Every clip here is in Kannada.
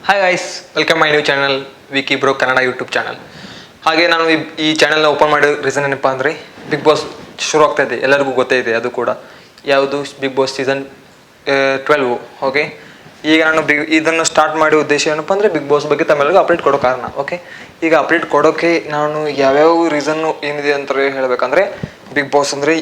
Hi guys welcome my new channel Vicky bro Kannada YouTube channel ಹಾಗೆ ನಾನು ಈ- ಈ ಚಾನಲ್ನ ಓಪನ್ ಮಾಡೋ ರೀಸನ್ ಏನಪ್ಪ ಅಂದರೆ ಬಿಗ್ ಬಾಸ್ ಶುರು ಆಗ್ತಾ ಇದೆ, ಎಲ್ಲರಿಗೂ ಗೊತ್ತೇ ಇದೆ, ಅದು ಕೂಡ. ಯಾವುದು? Bigg Boss season twelve okay ಈಗ ನಾನು ಬಿಗ್ ಇದನ್ನು ಸ್ಟಾರ್ಟ್ ಮಾಡೋ ಉದ್ದೇಶ ಏನಪ್ಪ ಅಂದರೆ ಬಿಗ್ ಬಾಸ್ ಬಗ್ಗೆ ತಮ್ಮೆಲ್ಲರಿಗೂ ಅಪ್ಡೇಟ್ ಕೊಡೋ ಕಾರಣ ಓಕೆ ಈಗ ಅಪ್ಡೇಟ್ ಕೊಡೋಕ್ಕೆ ನಾನು ಯಾವ್ಯಾವ ರೀಸನ್ನು ಏನಿದೆ ಅಂತ ಹೇಳಬೇಕಂದ್ರೆ ಬಿಗ್ ಬಾಸ್ ಅಂದರೆ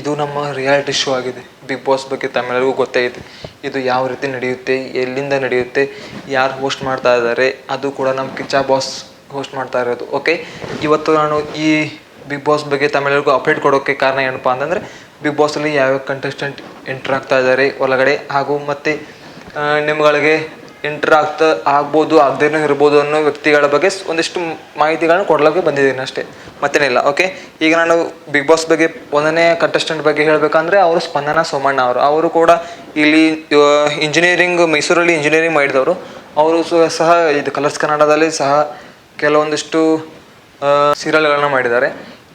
ಇದು ನಮ್ಮ ರಿಯಾಲಿಟಿ ಶೋ ಆಗಿದೆ ಬಿಗ್ ಬಾಸ್ ಬಗ್ಗೆ ತಮ್ಮೆಲ್ಲರಿಗೂ ಗೊತ್ತೇ ಇದೆ. ಇದು ಯಾವ ರೀತಿ ನಡೆಯುತ್ತೆ, ಎಲ್ಲಿಂದ ನಡೆಯುತ್ತೆ, ಯಾರು ಹೋಸ್ಟ್ ಮಾಡ್ತಾ ಇದ್ದಾರೆ ಅದು ಕೂಡ ನಮ್ಮ ಕಿಚ್ಚಾ ಬಾಸ್ ಹೋಸ್ಟ್ ಮಾಡ್ತಾ ಇರೋದು ಓಕೆ ಇವತ್ತು ನಾನು ಈ ಬಿಗ್ ಬಾಸ್ ಬಗ್ಗೆ ತಮ್ಮೆಲ್ಲರಿಗೂ ಅಪ್ಡೇಟ್ ಕೊಡೋಕ್ಕೆ ಕಾರಣ ಏನಪ್ಪ ಅಂತಂದರೆ ಬಿಗ್ ಬಾಸಲ್ಲಿ ಯಾವ್ಯಾವ ಕಂಟೆಸ್ಟೆಂಟ್ ಎಂಟ್ರ್ ಆಗ್ತಾ ಇದ್ದಾರೆ ಒಳಗಡೆ ಹಾಗೂ ಮತ್ತು ನಿಮ್ಗಳಿಗೆ ಎಂಟರ್ ಆಗ್ತಾ ಆಗ್ಬೋದು, ಆಗದೇನೂ ಇರ್ಬೋದು ಅನ್ನೋ ವ್ಯಕ್ತಿಗಳ ಬಗ್ಗೆ ಒಂದಿಷ್ಟು ಮಾಹಿತಿಗಳನ್ನು ಕೊಡಲಿಕ್ಕೆ ಬಂದಿದ್ದೀನಿ ಅಷ್ಟೇ. ಮತ್ತೇನಿಲ್ಲ ಓಕೆ ಈಗ ನಾನು ಬಿಗ್ ಬಾಸ್ ಬಗ್ಗೆ ಒಂದನೇ ಕಂಟೆಸ್ಟೆಂಟ್ ಬಗ್ಗೆ ಹೇಳಬೇಕಂದ್ರೆ ಅವರು ಸ್ಪಂದನ ಸೋಮಣ್ಣ ಅವರು. ಅವರು ಕೂಡ ಇಲ್ಲಿ ಇಂಜಿನಿಯರಿಂಗ್ ಮೈಸೂರಲ್ಲಿ ಇಂಜಿನಿಯರಿಂಗ್ ಮಾಡಿದವರು. ಅವರು ಸಹ ಇದು ಕಲರ್ಸ್ ಕನ್ನಡದಲ್ಲಿ ಸಹ ಕೆಲವೊಂದಿಷ್ಟು ಸೀರಿಯಲ್ಗಳನ್ನ ಮಾಡಿದ್ದಾರೆ.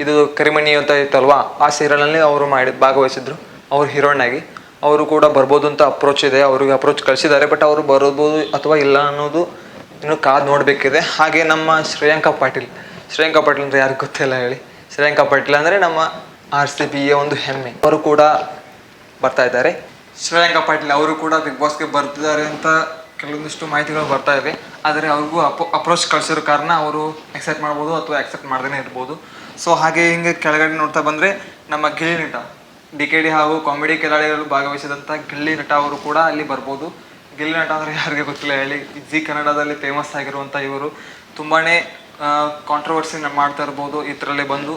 ಇದು ಕರಿಮಣಿ ಅಂತ ಇತ್ತಲ್ವಾ? ಆ ಸೀರಿಯಲ್ನಲ್ಲಿ ಅವರು ಮಾಡಿ ಭಾಗವಹಿಸಿದ್ರು. ಅವರು ಹೀರೋಯಿನ್ ಆಗಿ. ಅವರು ಕೂಡ ಬರ್ಬೋದು ಅಂತ ಅಪ್ರೋಚ್ ಇದೆ. ಅವ್ರಿಗೆ ಅಪ್ರೋಚ್ ಕಳಿಸಿದ್ದಾರೆ. ಬಟ್ ಅವರು ಬರ್ಬೋದು ಅಥವಾ ಇಲ್ಲ ಅನ್ನೋದು ಇನ್ನು ಕಾದು ನೋಡಬೇಕಿದೆ. ಹಾಗೆ ನಮ್ಮ ಶ್ರೇಯಾಂಕಾ ಪಾಟೀಲ್. ಶ್ರೇಯಾಂಕಾ ಪಾಟೀಲ್ ಅಂದರೆ ಯಾರಿಗೂ ಗೊತ್ತಿಲ್ಲ ಹೇಳಿ. ಶ್ರೇಯಾಂಕಾ ಪಾಟೀಲ್ ಅಂದರೆ ನಮ್ಮ ಆರ್ ಸಿ ಬಿಯ ಒಂದು ಹೆಮ್ಮೆ. ಅವರು ಕೂಡ ಬರ್ತಾ ಇದ್ದಾರೆ. ಶ್ರೇಯಾಂಕಾ ಪಾಟೀಲ್ ಅವರು ಕೂಡ ಬಿಗ್ ಬಾಸ್ಗೆ ಬರ್ತಿದ್ದಾರೆ ಅಂತ ಕೆಲವೊಂದಿಷ್ಟು ಮಾಹಿತಿಗಳು ಬರ್ತಾ ಇವೆ ಆದರೆ ಅವ್ರಿಗೂ ಅಪೋ ಅಪ್ರೋಚ್ ಕಳಿಸಿರೋ ಕಾರಣ ಅವರು ಎಕ್ಸೆಪ್ಟ್ ಮಾಡ್ಬೋದು ಅಥವಾ ಎಕ್ಸೆಪ್ಟ್ ಮಾಡ್ದೇ ಇರ್ಬೋದು. ಸೊ ಹಾಗೆ ಹಿಂಗೆ ಕೆಳಗಡೆ ನೋಡ್ತಾ ಬಂದರೆ ನಮ್ಮ Gilli Nata D K D ಹಾಗೂ ಕಾಮಿಡಿ ಕೆಲಾಡಿಗಳು ಭಾಗವಹಿಸಿದಂಥ ಗಿಲ್ಲಿ ನಟ ಅವರು ಕೂಡ ಅಲ್ಲಿ ಬರ್ಬೋದು. ಗಿಲ್ಲಿ ನಟ ಅಂದರೆ ಯಾರಿಗೆ ಗೊತ್ತಿಲ್ಲ, ಹೇಳಿ. ಜಿ ಕನ್ನಡದಲ್ಲಿ ಫೇಮಸ್ ಆಗಿರುವಂಥ ಇವರು. ತುಂಬಾ ಕಾಂಟ್ರವರ್ಸಿ ಮಾಡ್ತಾ ಇರ್ಬೋದು, ಇದರಲ್ಲಿ ಬಂದು.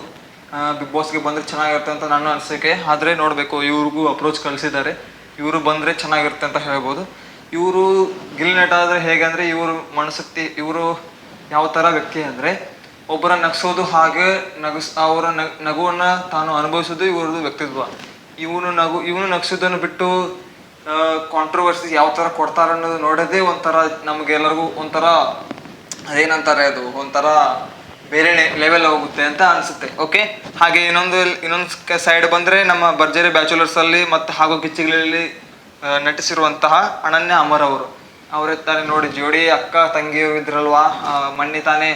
ಬಿಗ್ ಬಾಸ್ಗೆ ಬಂದರೆ ಚೆನ್ನಾಗಿರುತ್ತೆ ಅಂತ ನನ್ನ ಅನಿಸಿಕೆ. ಆದರೆ ನೋಡಬೇಕು, ಇವ್ರಿಗೂ ಅಪ್ರೋಚ್ ಕಳಿಸಿದ್ದಾರೆ. ಇವರು ಬಂದರೆ ಚೆನ್ನಾಗಿರುತ್ತೆ ಅಂತ ಹೇಳ್ಬೋದು. ಇವರು ಗಿಲ್ಲಿ ನಟ ಆದರೆ ಹೇಗೆ ಅಂದರೆ ಇವರು ಮನಸ್ಸಕ್ತಿ ಇವರು ಯಾವ ಥರ ವ್ಯಕ್ತಿ ಅಂದರೆ ಒಬ್ಬರ ನಗಿಸೋದು ಹಾಗೆ ನಗಸ್, ಅವರ ನಗ್, ನಗುವನ್ನು ತಾನು ಅನುಭವಿಸೋದು ಇವರದು ವ್ಯಕ್ತಿತ್ವ. ಇವನು ನಗು, ಇವನು ನಗಿಸೋದನ್ನು ಬಿಟ್ಟು ಕಾಂಟ್ರವರ್ಸಿ ಯಾವ ಥರ ಕೊಡ್ತಾರೆ ಅನ್ನೋದು ನೋಡೋದೇ ಒಂಥರ ನಮಗೆಲ್ಲರಿಗೂ ಒಂಥರ ಅದೇನಂತಾರೆ ಅದು, ಒಂಥರ ಬೇರೆ ಲೆವೆಲ್ ಹೋಗುತ್ತೆ ಅಂತ ಅನಿಸುತ್ತೆ ಓಕೆ ಹಾಗೆ ಇನ್ನೊಂದು ಇನ್ನೊಂದು ಸೈಡ್ ಬಂದರೆ ನಮ್ಮ ಭರ್ಜರಿ ಬ್ಯಾಚುಲರ್ಸಲ್ಲಿ ಮತ್ತು ಹಾಗೂ ಕಿಚ್ಚಿಗಳಲ್ಲಿ ನಟಿಸಿರುವಂತಹ ಅನನ್ಯ ಅಮರ್ ಅವರು. ಅವರೇ ತಾನೇ ನೋಡಿ, ಜೋಡಿ ಅಕ್ಕ, ತಂಗಿಯರು ಇದ್ರಲ್ವಾ? ಮಣ್ಣಿ ತಾನೇ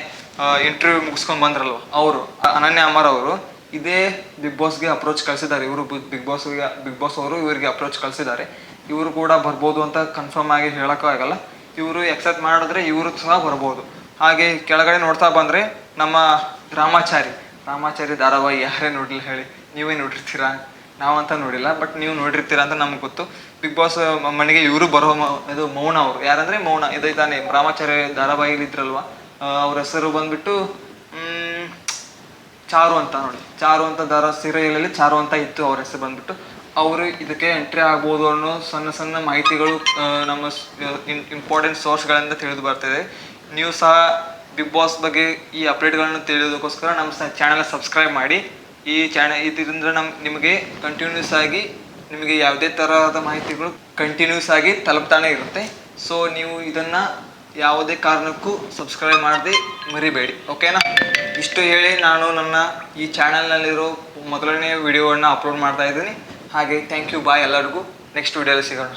ಇಂಟರ್ವ್ಯೂ ಮುಗಿಸ್ಕೊಂಡು ಬಂದ್ರಲ್ವ? ಅವರು ಅನನ್ಯ ಅಮರ್ ಅವರು, ಇದೇ ಬಿಗ್ ಬಾಸ್ಗೆ ಅಪ್ರೋಚ್ ಕಳಿಸಿದ್ದಾರೆ. ಇವರು ಬಿಗ್ ಬಾಸ್ಗೆ ಬಿಗ್ ಬಾಸ್ ಅವರು ಇವರಿಗೆ ಅಪ್ರೋಚ್ ಕಳಿಸಿದ್ದಾರೆ. ಇವರು ಕೂಡ ಬರ್ಬೋದು ಅಂತ ಕನ್ಫರ್ಮ್ ಆಗಿ ಹೇಳೋಕ್ಕೂ ಆಗಲ್ಲ. ಇವರು ಎಕ್ಸೆಪ್ಟ್ ಮಾಡಿದ್ರೆ ಇವರು ಸಹ ಬರ್ಬೋದು. ಹಾಗೆ ಕೆಳಗಡೆ ನೋಡ್ತಾ ಬಂದರೆ ನಮ್ಮ ರಾಮಾಚಾರಿ ರಾಮಾಚಾರಿ ಧಾರಾವಾಹಿ ಯಾರೇ ನೋಡಿಲ್ಲ ಹೇಳಿ, ನೀವೇ ನೋಡಿರ್ತೀರಾ? ನಾವಂತ ನೋಡಿಲ್ಲ ಬಟ್ ನೀವು ನೋಡಿರ್ತೀರಾ ಅಂತ ನಮ್ಗೆ ಗೊತ್ತು. ಬಿಗ್ ಬಾಸ್ ಮನೆಗೆ ಇವರು ಬರೋ ಇದು ಮೌನ ಅವರು. ಯಾರಂದರೆ ಮೌನ, ಇದು ತಾನೆ ರಾಮಾಚಾರ್ಯ ಧಾರಾವಾಹಿಲಿ ಇದ್ರಲ್ವಾ? ಅವ್ರ ಹೆಸರು ಬಂದ್ಬಿಟ್ಟು ಚಾರು ಅಂತ ನೋಡಿ. ಚಾರು ಅಂತ ದರ ಸೀರಿಯಲಲ್ಲಿ ಚಾರು ಅಂತ ಇತ್ತು ಅವ್ರ ಹೆಸರು ಬಂದ್ಬಿಟ್ಟು. ಅವರು ಇದಕ್ಕೆ ಎಂಟ್ರಿ ಆಗ್ಬೋದು ಅನ್ನೋ ಸಣ್ಣ ಸಣ್ಣ ಮಾಹಿತಿಗಳು ನಮ್ಮ ಇಂಪಾರ್ಟೆಂಟ್ ಸೋರ್ಸ್ಗಳಿಂದ ತಿಳಿದು ಬರ್ತಿದೆ. ನೀವು ಸಹ ಬಿಗ್ ಬಾಸ್ ಬಗ್ಗೆ ಈ ಅಪ್ಡೇಟ್ಗಳನ್ನು ತಿಳಿಯೋದಕ್ಕೋಸ್ಕರ ನಮ್ಮ ಚಾನಲ್ ಸಬ್ಸ್ಕ್ರೈಬ್ ಮಾಡಿ. ಈ ಚಾನಲ್ ಇದರಿಂದ ನಮ್ಮ ನಿಮಗೆ ಕಂಟಿನ್ಯೂಸ್ ಆಗಿ, ನಿಮಗೆ ಯಾವುದೇ ತರಹದ ಮಾಹಿತಿಗಳು ಕಂಟಿನ್ಯೂಸ್ ಆಗಿ ತಲುಪ್ತಾನೆ ಇರುತ್ತೆ. ಸೊ ನೀವು ಇದನ್ನು ಯಾವುದೇ ಕಾರಣಕ್ಕೂ ಸಬ್ಸ್ಕ್ರೈಬ್ ಮಾಡದೆ ಮರಿಬೇಡಿ ಓಕೆನಾ ಇಷ್ಟು ಹೇಳಿ ನಾನು ನನ್ನ ಈ ಚಾನಲ್ನಲ್ಲಿರೋ ಮೊದಲನೇ ವಿಡಿಯೋವನ್ನು ಅಪ್ಲೋಡ್ ಮಾಡ್ತಾ ಇದ್ದೀನಿ. ಹಾಗೆ ಥ್ಯಾಂಕ್ ಯು ಬಾಯ್ ಎಲ್ಲರಿಗೂ. ನೆಕ್ಸ್ಟ್ ವಿಡಿಯೋದಲ್ಲಿ ಸಿಗೋಣ.